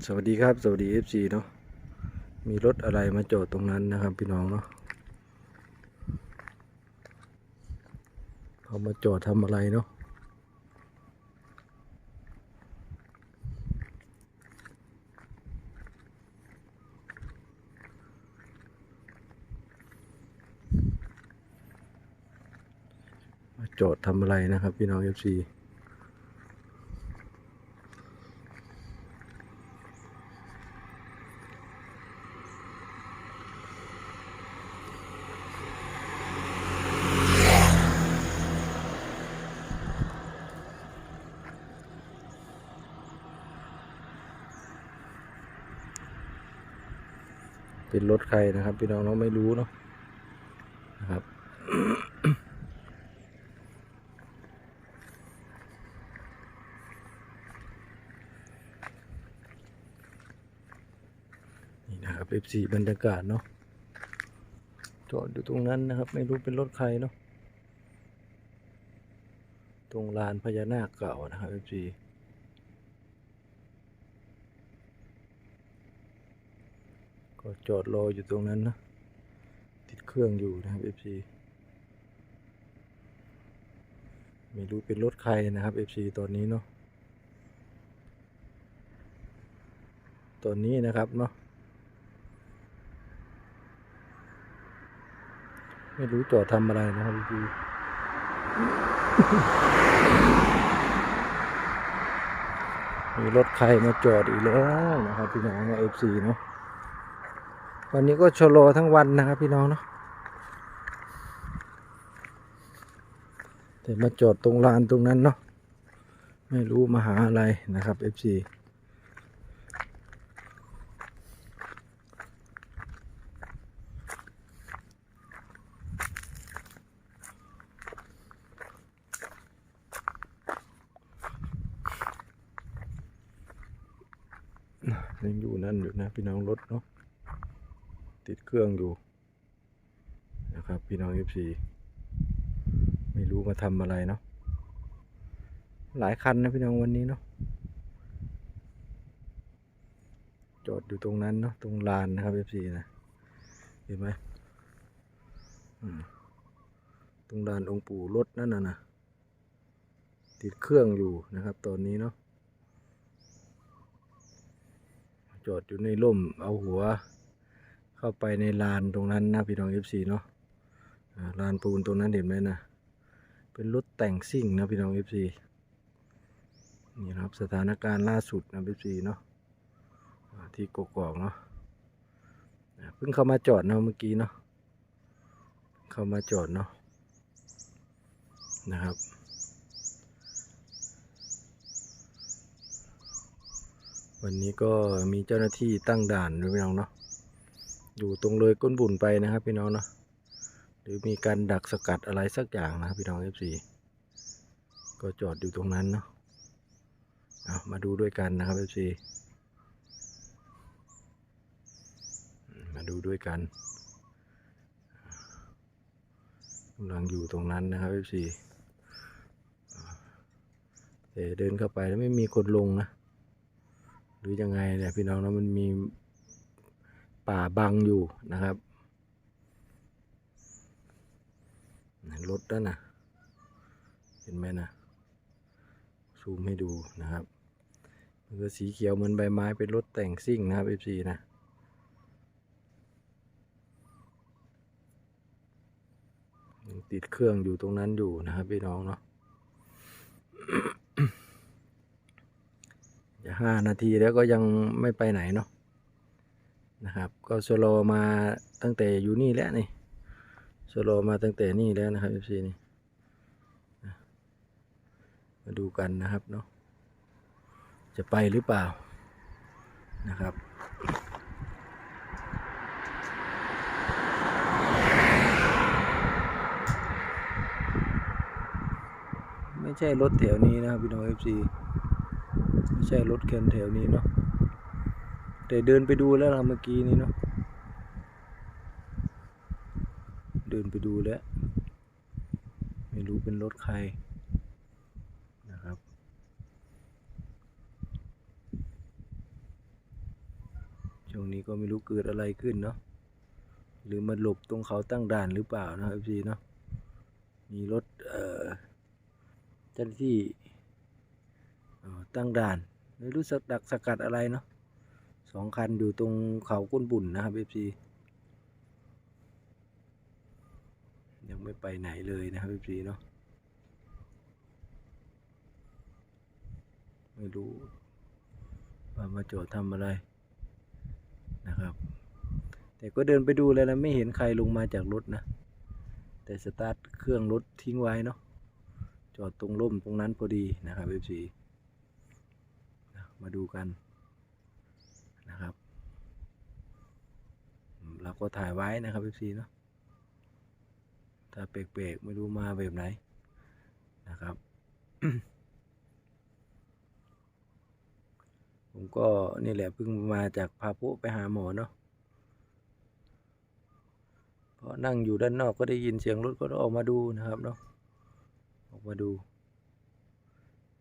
สวัสดีครับสวัสดี FC เนาะมีรถอะไรมาจอดตรงนั้นนะครับพี่น้องเนาะเขามาจอดทำอะไรเนาะมาจอดทำอะไรนะครับพี่น้อง FC เป็นรถใครนะครับ พี่น้องเราไม่รู้เนาะนะครับนี่นะครับ F4 บรรยากาศเนาะจอดอยู่ตรงนั้นนะครับ ไม่รู้เป็นรถใครเนาะตรงลานพญานาคเก่านะครับ F4 ก็จอดรออยู่ตรงนั้นนะ ติดเครื่องอยู่นะครับ FC ไม่รู้เป็นรถใครนะครับ FC ตอนนี้เนาะตอนนี้นะครับเนาะไม่รู้จอดทำอะไรนะครับ FC มีรถใครมาจอดอีกแล้วนะครับพี่น้องเอฟซีเนาะ วันนี้ก็โชะลทั้งวันนะครับพี่น้องเนาะแต่มาจอดตรงลานตรงนั้นเนาะไม่รู้มาหาอะไรนะครับ FC ยังอยู่นั่นอยู่นะพี่น้องรถเนาะ ติดเครื่องอยู่นะครับ พี่น้อง FC ไม่รู้มาทำอะไรเนาะหลายคันนะพี่น้องวันนี้เนาะจอดอยู่ตรงนั้นเนาะตรงลานนะครับ FC นะเห็นไหมอืมตรงลานองค์ปู่รถนั่นน่ะนะติดเครื่องอยู่นะครับ ตอนนี้เนาะจอดอยู่ในร่มเอาหัว เข้าไปในลานตรงนั้นนะพี่น้อง FC เนาะลานปูนตรงนั้นเห็นไหมนะ เป็นรถแต่งซิ่งนะพี่น้อง FC นี่นะครับสถานการณ์ล่าสุดนะ FC เนาะที่กกอกเนาะเพิ่งเข้ามาจอดเนาะเมื่อกี้เนาะเข้ามาจอดเนาะนะครับวันนี้ก็มีเจ้าหน้าที่ตั้งด่านด้วยพี่น้องเนาะ อยู่ตรงเลยก้นบุ่นไปนะครับพี่น้องเนาะหรือมีการดักสกัดอะไรสักอย่างนะครับพี่น้องเอฟซีก็จอดอยู่ตรงนั้นเนาะเอามาดูด้วยกันนะครับเอฟซีมาดูด้วยกันกำลังอยู่ตรงนั้นนะครับเอฟซีเดินเข้าไปแล้วไม่มีคนลงนะ หรือยังไงเนี่ยพี่น้องเนาะมันมี ป่าบังอยู่นะครับรถนั่นนะเห็นไหมนะซูมให้ดูนะครับมันก็สีเขียวเหมือนใบไม้เป็นรถแต่งซิ่งนะครับ FC นะยังติดเครื่องอยู่ตรงนั้นอยู่นะครับพี่น้องเนาะจะห้านาทีแล้วก็ยังไม่ไปไหนเนาะ นะครับ ก็สโลมาตั้งแต่อยู่นี่แล้วนี่สโลมาตั้งแต่นี่แล้วนะครับ FC นี่มาดูกันนะครับเนาะจะไปหรือเปล่านะครับไม่ใช่รถแถวนี้นะครับพี่น้อง FC ไม่ใช่รถแคนแถวนี้เนาะ แต่เดินไปดูแล้วนะเมื่อกี้นี้เนาะเดินไปดูแล้ว ไม่รู้เป็นรถใครนะครับ ช่วงนี้ก็ไม่รู้เกิดอะไรขึ้นเนาะหรือมาหลบตรงเขาตั้งด่านหรือเปล่านะครับพี่เนาะมีรถเอ่อเจ้าหน้าที่ตั้งด่านไม่รู้สักดักสกัดอะไรเนาะ สองคันอยู่ตรงเขาก้นบุ่นนะครับพี่ยังไม่ไปไหนเลยนะครับพี่เนาะไม่รู้ว่ามาจอดทำอะไรนะครับ แต่ก็เดินไปดูแล้วนะไม่เห็นใครลงมาจากรถนะ แต่สตาร์ทเครื่องรถทิ้งไว้เนาะจอดตรงร่มตรงนั้นพอดีนะครับเอฟซีมาดูกันนะครับอืม เราก็ถ่ายไว้นะครับเอฟซีเนาะถ้าเปรกๆไม่รู้มาแบบไหนนะครับผมก็นี่แหละเพิ่งมาจากพาปุไปหาหมอเนาะเพราะนั่งอยู่ด้านนอกก็ได้ยินเสียงรถก็ออกมาดูนะครับเนาะออกมาดู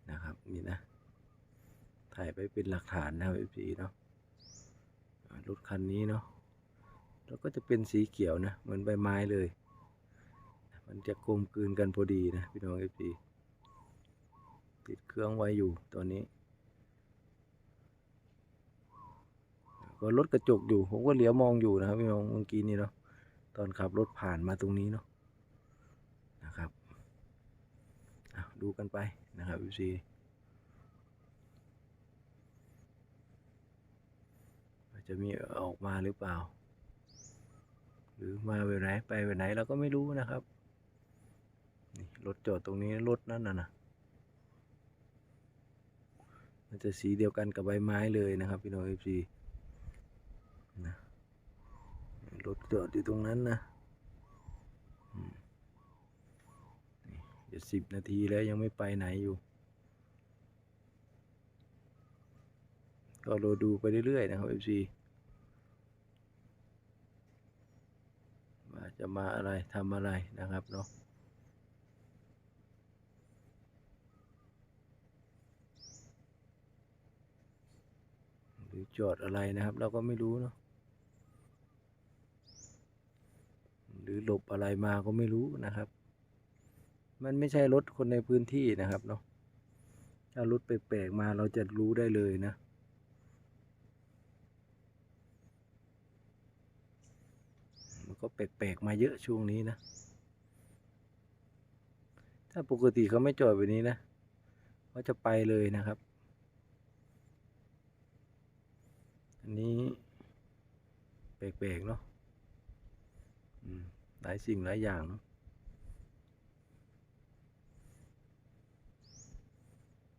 นะครับนี่นะ ถ่ายไปเป็นหลักฐานนะครับพี่เนาะรถคันนี้เนาะ แล้วก็จะเป็นสีเขียวนะเหมือนใบไม้เลย มันจะกลมกลืนกันพอดีนะพี่น้องเอฟซีติดเครื่องไว้อยู่ตอนนี้ก็รถกระจกอยู่ผมก็เหลียวมองอยู่นะครับพี่น้องเมื่อกี้นี่เนาะตอนขับรถผ่านมาตรงนี้เนาะนะครับดูกันไปนะครับพี่ซีจะมีออกมาหรือเปล่า หรือมาไปไหนไปไปไหนเราก็ไม่รู้นะครับนี่รถจอดตรงนี้รถนั่นน่ะนะมันจะสีเดียวกันกับใบไม้เลยนะครับพี่น้องเอฟซีนะรถจอดอยู่ตรงนั้นนะอืมนี่จะสิบนาทีแล้วยังไม่ไปไหนอยู่ ก็รอดูไปเรื่อยๆนะครับ FC ว่า จะมาอะไรทำอะไรนะครับเนาะหรือจอดอะไรนะครับ เราก็ไม่รู้เนาะหรือหลบอะไรมาก็ไม่รู้นะครับ มันไม่ใช่รถคนในพื้นที่นะครับเนาะถ้ารถแปลกๆมาเราจะรู้ได้เลยนะ มัน ก็แปลกๆมาเยอะช่วงนี้นะ ถ้าปกติเขาไม่จอดแบบนี้นะเขาจะไปเลยนะครับ อันนี้แปลกๆเนาะหลายสิ่งหลายอย่างเนอะ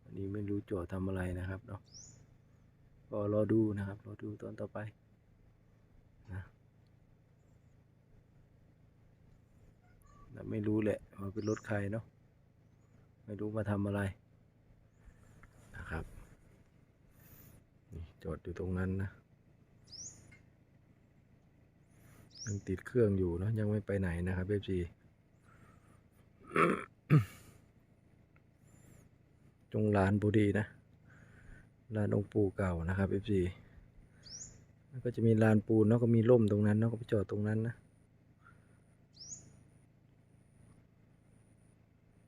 อันนี้ไม่รู้โจทย์ทำอะไรนะครับเนาะก็รอดูนะครับ รอดูตอนต่อไปนะแล้ว ไม่รู้แหละว่าเป็นรถใครเนาะไม่รู้มาทำอะไรนะครับนี่จอดอยู่ตรงนั้นนะยังติดเครื่องอยู่เนอะยังไม่ไปไหนนะครับเอฟซีจงลานบุรีนะลานองค์ปู่เก่านะครับเอฟซีก็จะมีลานปูนเนาะก็มีร่มตรงนั้นเนาะก็ไปจอดตรงนั้นนะ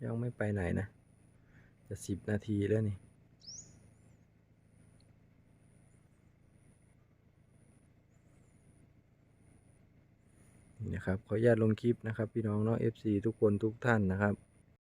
ยังไม่ไปไหนนะ จะสิบนาทีแล้วนี่ นะครับ ขออนุญาตลงคลิปนะครับ พี่น้องเนาะ FC ทุกคนทุกท่านนะครับ